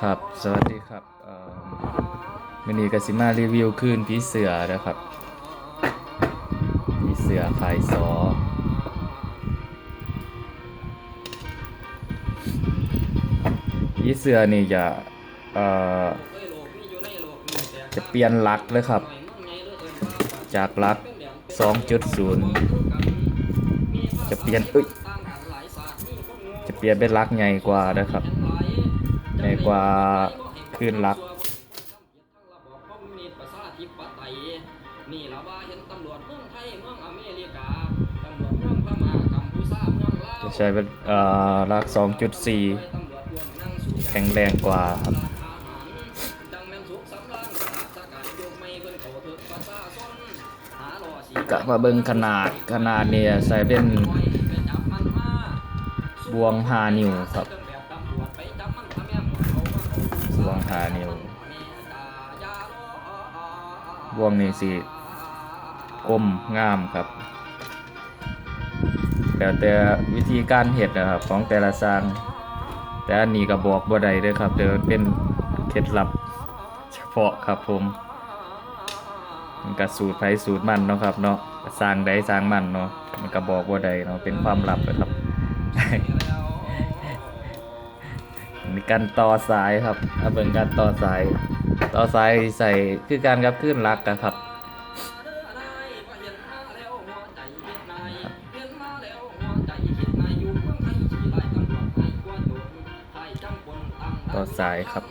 ครับ สวัสดีครับเมินีกสิมารีวิวคืนผีเสือนะครับผีเสือขายซอผีเสือนี่จะจะเปลี่ยนลักเลยครับ จากลัก 2.0 จะเปลี่ยนเอ้ยจะเปลี่ยนเป็นลักใหญ่กว่านะครับ ใหญ่กว่าคลื่นลักนี่ละว่าเห็นตำรวจเมืองไทยเมืองอเมริกาตำรวจเมืองพม่ากัมพูชาเมืองลาวจะใช้เป็นอ่อลัก2.4ตำรวจรวมนั่งสู่แข็งแรงกว่าครับการยกไม่เพิ่นเขาถึกประมาเบิ่งขนาดขนาดเนี่ยใส่เป็นบมันมาบวง5นิ้วครับ เขานิ้วบวงนี่สิกลมงามครับแล้วแต่วิธีการเฮ็ดนะครับของแต่ละสร้างแต่อันนี้ก็บอกบ่ได้เด้อครับเดี๋ยวเป็นเคล็ดลับเฉพาะครับผมมันก็สูตรไผสูตรมันเนาะครับเนาะสร้างใดสร้างมันเนาะมันก็บอกบ่ได้เนาะเป็นความลับนะครับ มีการต่อสายครับเอาเบิ่งการต่อสาย ต่อสายใส่คือการกับขึ้นรักนะครับต่อสายครับ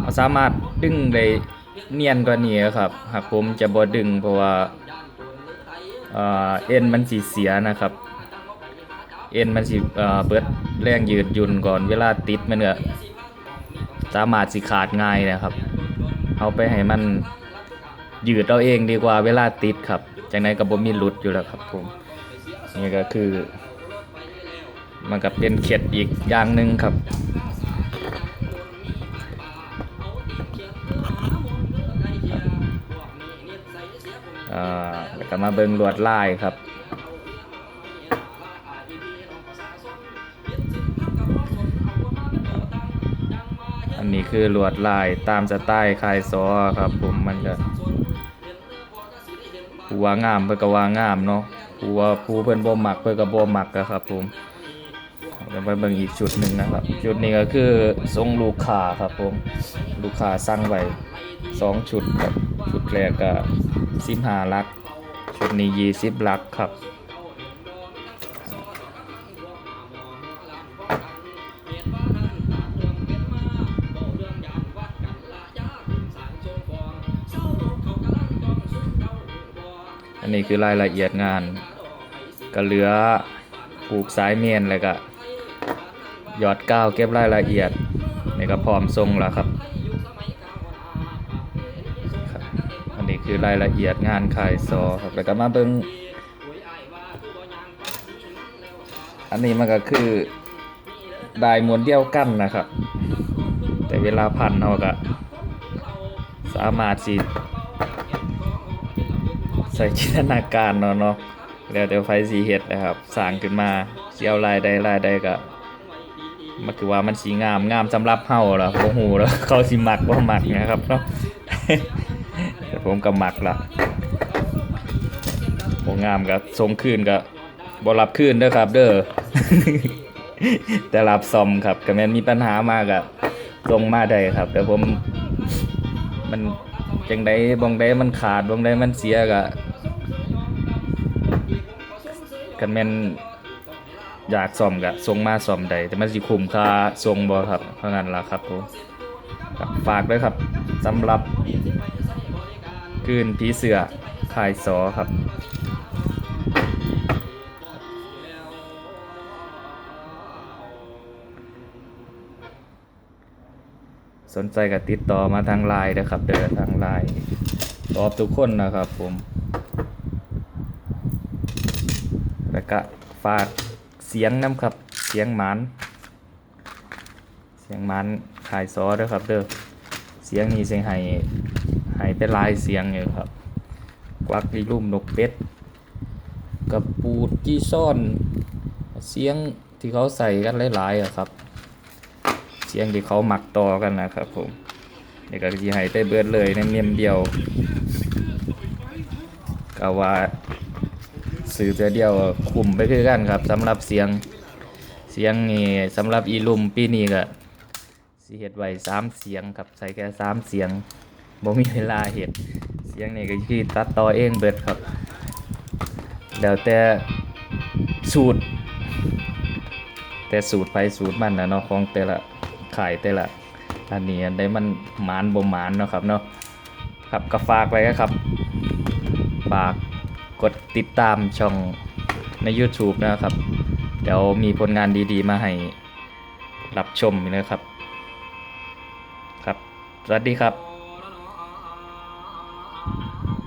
เราสามารถดึงได้เนียนกว่านี้ครับ หากผมจะบ่ดึงเพราะว่าเอ็นมันสิเสียนะครับ เอ็นมันสิเอ่อเบิดแรงยืดยุ่นก่อนเวลาติดมันก็สามารถสิขาดง่ายนะครับ เอาไปให้มันยืดเอาเองดีกว่าเวลาติดครับจากนั้นก็บ่มีหลุดอยู่แล้วครับผมนี่ก็คือ มันก็เป็นเข็ดอีกอย่างหนึ่งครับอ่าแล้วก็มาเบิ่งลวดลายครับ นนี้คือลวดลายตามสไตล์คายซอครับ ผมมันก็ผู้ว่างามเพิ่นก็ว่างามเนาะผู้ว่าผู้เพิ่อนบ่มักเพิ่นก็บ่มักอะครับ ผมเดี๋ยวมาเบิ่งอีกชุดหนึ่งนะครับ ชุดนี้ก็คือทรงลูกค้าครับ ผมลูกค้าสั่งไว้สองชุดครับชุดแรกก็15ลัก ชุดนี้20ลักครับ อันนี้คือรายละเอียดงานก็เหลือปลูกสายเมนแล้วก็หยอดก้าวเก็บรายละเอียดนี่ก็พร้อมทรงแล้วครับอันนี้คือรายละเอียดงานขายซอครับแล้วก็มาเบิ่งอันนี้มันก็คือได้มวนเดียวกันนะครับ แต่เวลาพันเราก็สามารถสิ ใส่จินตนาการเนาะเนาะแล้วเดี๋ยวไฟสีเห็ดนะครับสร้างขึ้นมาเสียวลายใดลายใดก็มันคือว่ามันสีงามงามสำหรับเฮาล่ะบ่ฮู้แล้วเขาสิมักบ่มักนะครับเนาะแต่ผมก็มักละบ่งามก็ส่งคืนก็บ่รับคืนเด้อครับ เด้อแต่รับซ่อมครับก็แม่นมีปัญหามาก็ส่งมาได้ครับ แต่ผมมันจังไดบองใดมันขาดบองใดมันเสียก็ กันแม่นอยากซ่อมก็ส่งมาซ่อมได้แต่มันสิคุ้มค่าส่งบ่ครับเพราะงั้นล่ะครับผมฝากด้วยครับสำหรับคืนผีเสือขายสอครับสนใจก็ติดต่อมาทางไลน์นะครับ เดินทางไลน์ตอบทุกคนนะครับผม แล้ว ก็ฝากเสียงน้ำครับ เสียงหมันเสียงหมันขายซอด้วยครับเด้อ เสียงนี้เสียงไห้ไห้เป็นลายเสียงอยู่ครับ กวักลีลุ่มนกเป็ดกับปูดจี้ซ่อน เสียงที่เขาใส่กันหลายๆอะครับ เสียงที่เขาหมักต่อกันนะครับผมนี่ก็สิให้ได้เบิดเลยในเมียมเดียวก็ว่า สื่อเสียเดียวคุมไปคือกันครับสำหรับเสียงเสียงนี่สำหรับอีลุมปีนี้ก็สิเฮ็ดไว้สามเสียงครับใส่แค่สามเสียงบ่มีเวลาเฮ็ดเสียงนี่ก็คือตัดต่อเองเบิดครับแล้วแต่สูตร แต่สูตรไปสูตรมันนะเนาะของแต่ละขายแต่ละอันนี้อันใดมันหมานบ่หมานเนาะครับเนาะครับก็ฝากไว้ครับฝาก กดติดตามช่องใน YouTube นะครับ เดี๋ยวมีผลงานดีๆ มาให้รับชมนะครับ ครับ สวัสดีครับ